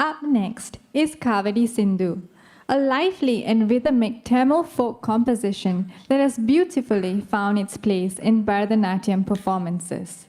Up next is Kavadi Sindhu, a lively and rhythmic Tamil folk composition that has beautifully found its place in Bharatanatyam performances.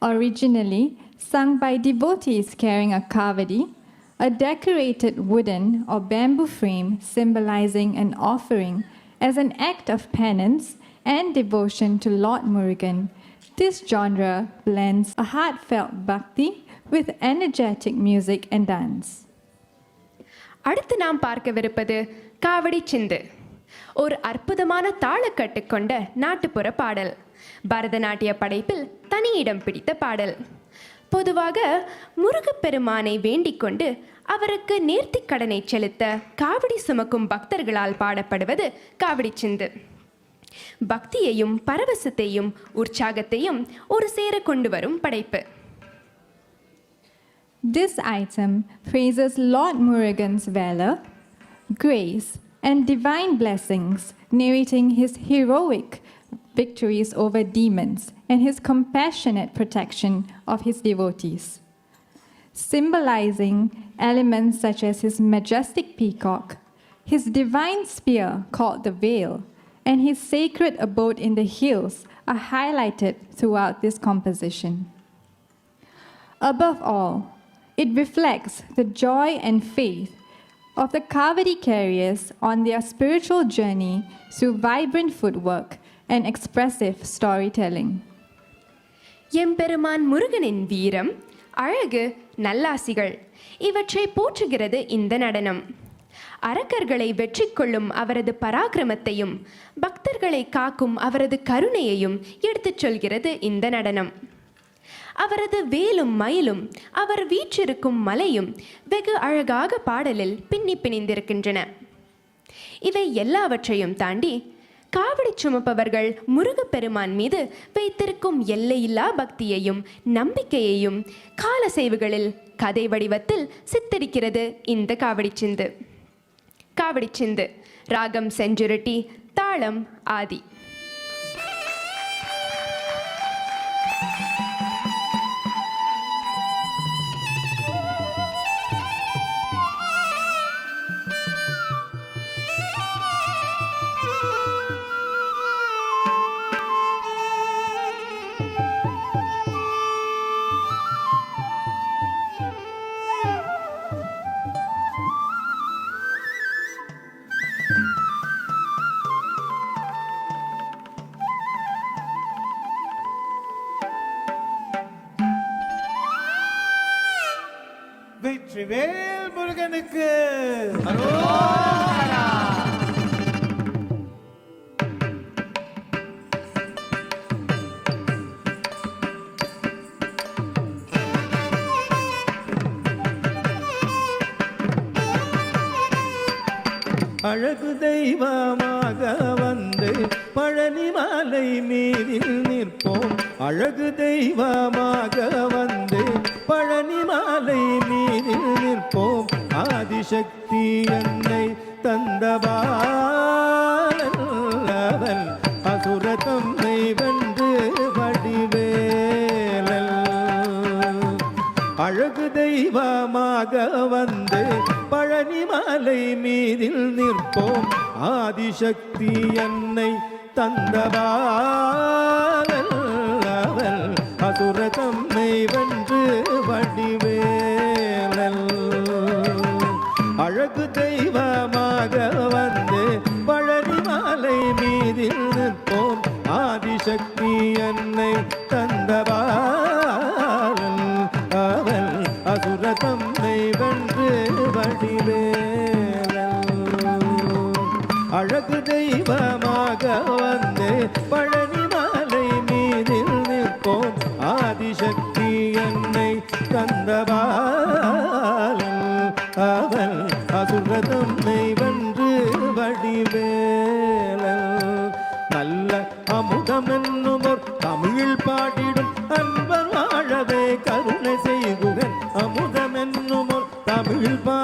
Originally sung by devotees carrying a kavadi, a decorated wooden or bamboo frame symbolizing an offering as an act of penance and devotion to Lord Murugan, this genre blends a heartfelt bhakti with energetic music and dance. அடுத்து நாம் பார்க்கவிருப்பது காவடி சிந்து. ஒரு அற்புதமான தாளக்கட்டு கொண்ட நாட்டுப்புற பாடல். பரதநாட்டிய படைப்பில் தனி இடம் பிடித்த பாடல். பொதுவாக முருகப்பெருமானை வேண்டிக் கொண்டு அவருக்கு நேர்த்திக் கடனை செலுத்த காவடி சுமக்கும் பக்தர்களால் பாடப்படுவது காவடி சிந்து. பக்தியையும் பரவசத்தையும் உற்சாகத்தையும் ஒரு சேர கொண்டு வரும் படைப்பு. This item praises Lord Murugan's valor, grace, and divine blessings, narrating his heroic victories over demons and his compassionate protection of his devotees. Symbolizing elements such as his majestic peacock, his divine spear called the veil, and his sacred abode in the hills are highlighted throughout this composition. Above all, it reflects the joy and faith of the Kavadi carriers on their spiritual journey through vibrant footwork and expressive storytelling. எம்பெருமான் முருகனின் வீரம் அழகு நல்லாசிகள் இவற்றை போற்றுகிறது இந்த நடனம் அரக்கர்களை வெற்றி கொள்ளும் அவரது பராக்கிரமத்தையும் பக்தர்களை காக்கும் அவரது கருணையையும் எடுத்துச் சொல்கிறது இந்த நடனம் அவரது வேலும் மயிலும் அவர் வீற்றிருக்கும் மலையும் வெகு அழகாக பாடலில் பின்னி பிணைந்திருக்கின்றன. இவை எல்லாவற்றையும் தாண்டி காவடி சுமப்பவர்கள் முருகப்பெருமான் மீது வைத்திருக்கும் எல்லையில்லா பக்தியையும் நம்பிக்கையையும் காலசைவுகளில் கதை வடிவத்தில் சித்தரிக்கிறது இந்த காவடி சிந்து. காவடி சிந்து ராகம் செஞ்சுருட்டி தாளம் ஆதி. வெற்றிவேல் முருகனுக்கு அழகு தெய்வமாக வந்து பழனி மாலை மீதில் நிற்போம். அழகு தெய்வமாக வந்து பழனி மாலை மீதில் நிற்போம். ஆதிசக்தி என்னை தந்தபாலன் அசுர தம்மை வென்று வடிவேலல். அழகு தெய்வமாக வந்து பழனி மாலை மீதில் நிற்போம். ஆதிசக்தி என்னை தந்தபாலல் அசுர தம் தெய்வமாக என்னும் ஒரு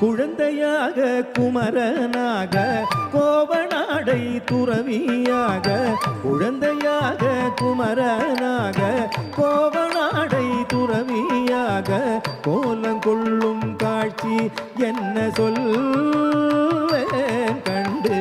குழந்தையாக குமரனாக கோபநாடை துறவியாக குழந்தையாக குமரனாக கோபநாடை துறவியாக கோலங்கொள்ளும் காட்சி என்ன சொல்ல கண்டு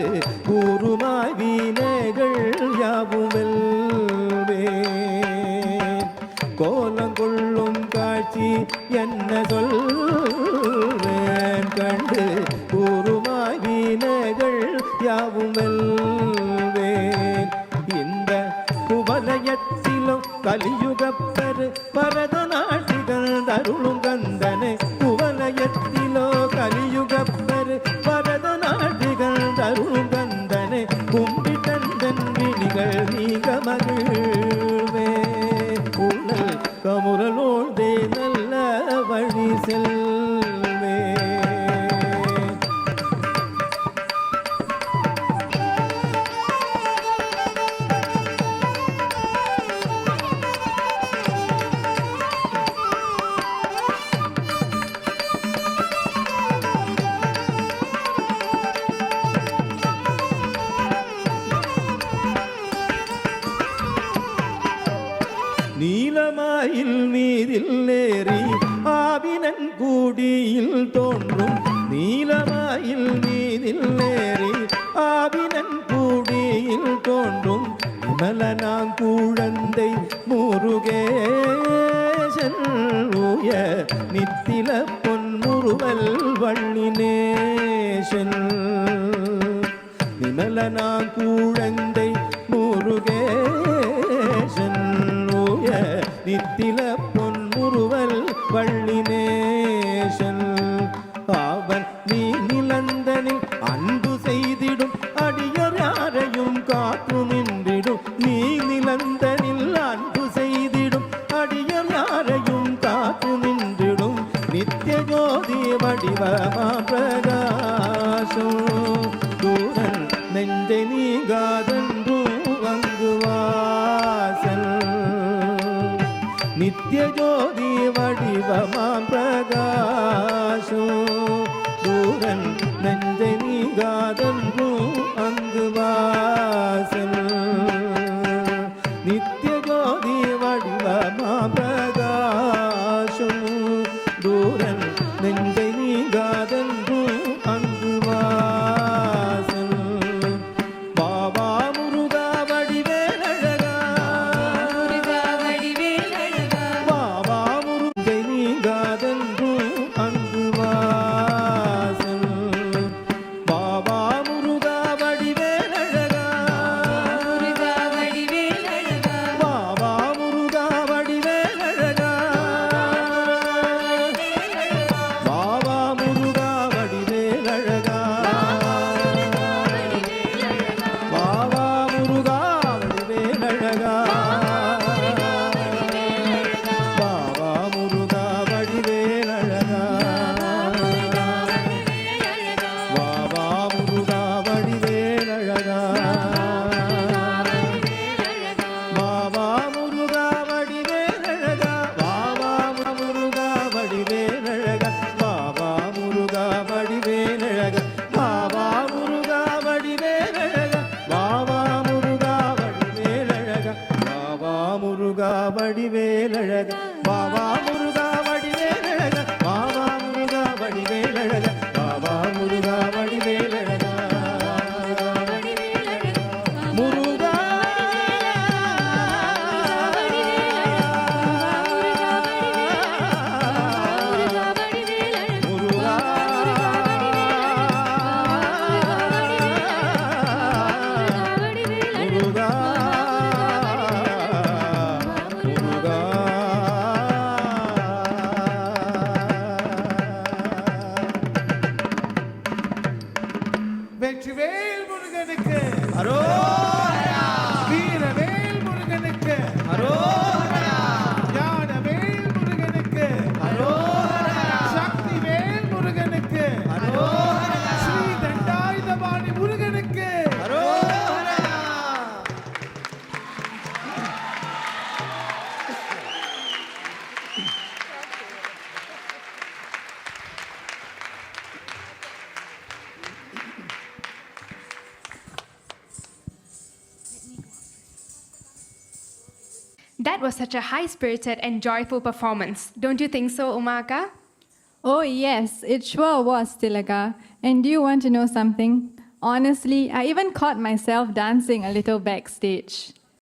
கலியுகப்பரு நீளமாயில் மீதில்லேறி ஆவினன் கூடியில் தோன்றும் நீளமாயில் மீதில்லேறி ஆவினன் கூடியில் தோன்றும் விமலனாங்குழந்தை முருகே. நித்திய ஜோதி வடிவமாம் பிரகாசோ தூரன் நெஞ்சை நீகாதன் That was such a high spirited and joyful performance. Don't you think so, Umaka? Oh, yes, it sure was, Tilaga. And do you want to know something? Honestly, I even caught myself dancing a little backstage.